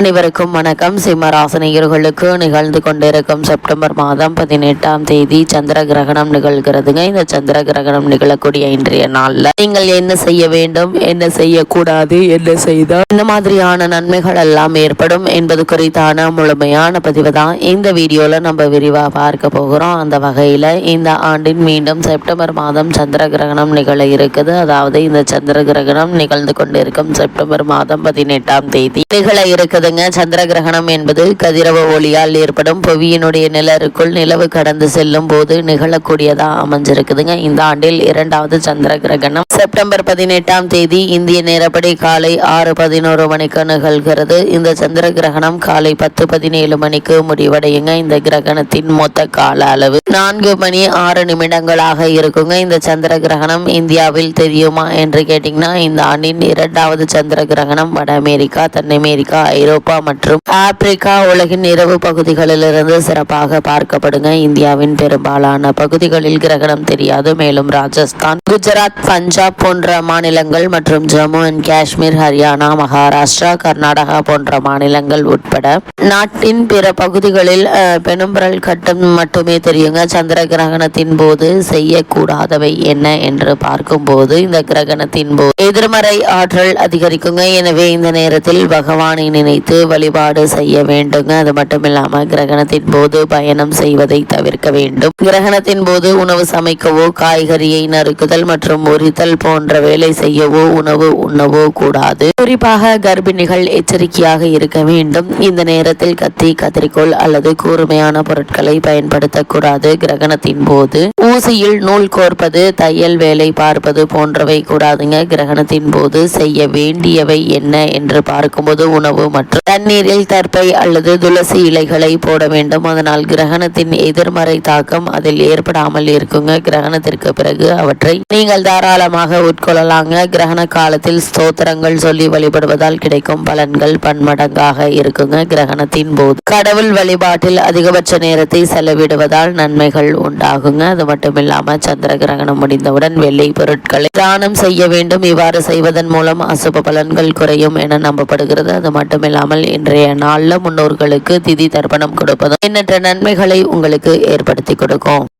அனைவருக்கும் வணக்கம். சிம்மராசனியர்களுக்கு நிகழ்ந்து கொண்டிருக்கும் செப்டம்பர் மாதம் பதினெட்டாம் தேதி சந்திர கிரகணம் நிகழ்கிறதுங்க. இந்த சந்திர கிரகணம் நிகழக்கூடிய இன்றைய நாளில் நீங்கள் என்ன செய்ய வேண்டும் என்ன செய்யக்கூடாது என்ன செய்தால் இந்த மாதிரியான நன்மைகள் எல்லாம் ஏற்படும் என்பது குறித்தான முழுமையான பதிவு தான் இந்த வீடியோவில் நம்ம விரிவாக பார்க்க போகிறோம். அந்த வகையில் இந்த ஆண்டின் மீண்டும் செப்டம்பர் மாதம் சந்திர கிரகணம் நிகழ இருக்குது. அதாவது இந்த சந்திர கிரகணம் நிகழ்ந்து கொண்டிருக்கும் செப்டம்பர் மாதம் பதினெட்டாம் தேதி நிகழ இருக்குது. இருக்குதுங்க சந்திர கிரகணம் என்பது கதிரவ ஒளியால் ஏற்படும் புவியினுடைய நிலருக்குள் நிலவு கடந்து செல்லும் போது நிகழக்கூடியதா அமைஞ்சிருக்குதுங்க. இந்த ஆண்டில் இரண்டாவது சந்திர கிரகணம் செப்டம்பர் பதினெட்டாம் தேதி இந்திய நேரப்படி காலை ஆறு பதினோரு மணிக்கு நிகழ்கிறது. இந்த சந்திர கிரகணம் காலை பத்து பதினேழு மணிக்கு முடிவடையுங்க. இந்த கிரகணத்தின் மொத்த கால அளவு நான்கு மணி ஆறு நிமிடங்களாக இருக்குங்க. இந்த சந்திர கிரகணம் இந்தியாவில் தெரியுமா என்று கேட்டிங்கன்னா இந்த ஆண்டின் இரண்டாவது சந்திர கிரகணம் வட அமெரிக்கா தென் அமெரிக்கா ஐரோப்பா மற்றும் ஆப்பிரிக்கா உலகின் இரவு பகுதிகளிலிருந்து சிறப்பாக பார்க்கப்படுங்க. இந்தியாவின் பெரும்பாலான பகுதிகளில் கிரகணம் தெரியாது. மேலும் ராஜஸ்தான் குஜராத் பஞ்சாப் போன்ற மாநிலங்கள் மற்றும் ஜம்மு அண்ட் காஷ்மீர் ஹரியானா மகாராஷ்டிரா கர்நாடகா போன்ற மாநிலங்கள் உட்பட நாட்டின் பிற பகுதிகளில் அஹ், பெரும்பரல் கட்டம் மட்டுமே தெரியுங்க. சந்திர கிரகணத்தின் போது செய்யக்கூடாதவை என்ன என்று பார்க்கும்போது இந்த கிரகணத்தின் போது எதிர்மறை ஆற்றல் அதிகரிக்குங்க. எனவே இந்த நேரத்தில் பகவானை நினைத்து வழிபாடு செய்ய வேண்டுங்க. அது மட்டும் இல்லாமல் கிரகணத்தின் போது பயணம் செய்வதை தவிர்க்க வேண்டும். கிரகணத்தின் போது உணவு சமைக்கவோ காய்கறியை நறுக்குதல் மற்றும் உரித்தல் போன்ற வேலை செய்யவோ உணவு உண்ணவோ கூடாது. குறிப்பாக கர்ப்பிணிகள் எச்சரிக்கையாக இருக்க வேண்டும். இந்த நேரத்தில் கத்தி கத்திரிக்கோள் அல்லது கூர்மையான பொருட்களை பயன்படுத்தக்கூடாது கிரகணத்தின் போது. ஊசியில் நூல் கோர்ப்பது தையல் வேலை பார்ப்பது போன்றவை கூடாதுங்க. கிரகணத்தின் போது செய்ய வேண்டியவை என்ன என்று பார்க்கும்போது உணவு மற்றும் தண்ணீரில் தற்பை அல்லது துளசி இலைகளை போட வேண்டும். அதனால் கிரகணத்தின் எதிர்மறை தாக்கம் அதில் ஏற்படாமல் இருக்குங்க. கிரகணத்திற்கு பிறகு அவற்றை நீங்கள் தாராளமாக உட்கொள்ளலாங்க. கிரகண காலத்தில் ஸ்தோத்திரங்கள் சொல்லி வழிபடுவதால் கிடைக்கும் பலன்கள் பன்மடங்காக இருக்குங்க. கிரகணத்தின் போது கடவுள் வழிபாட்டில் அதிகபட்ச நேரத்தை செலவிடுவதால் நன்மைகள் உண்டாகுங்க. அது மட்டும் இல்லாம சந்திர கிரகணம் முடிந்தவுடன் வெள்ளை பொருட்களை தானம் செய்ய வேண்டும். இவ்வாறு செய்வதன் மூலம் அசுப பலன்கள் குறையும் என நம்பப்படுகிறது. அது மட்டும் இல்லாமல் இன்றைய நாளில் முன்னோர்களுக்கு திதி தர்ப்பணம் கொடுப்பதும் எண்ணற்ற நன்மைகளை உங்களுக்கு ஏற்படுத்தி கொடுக்கும்.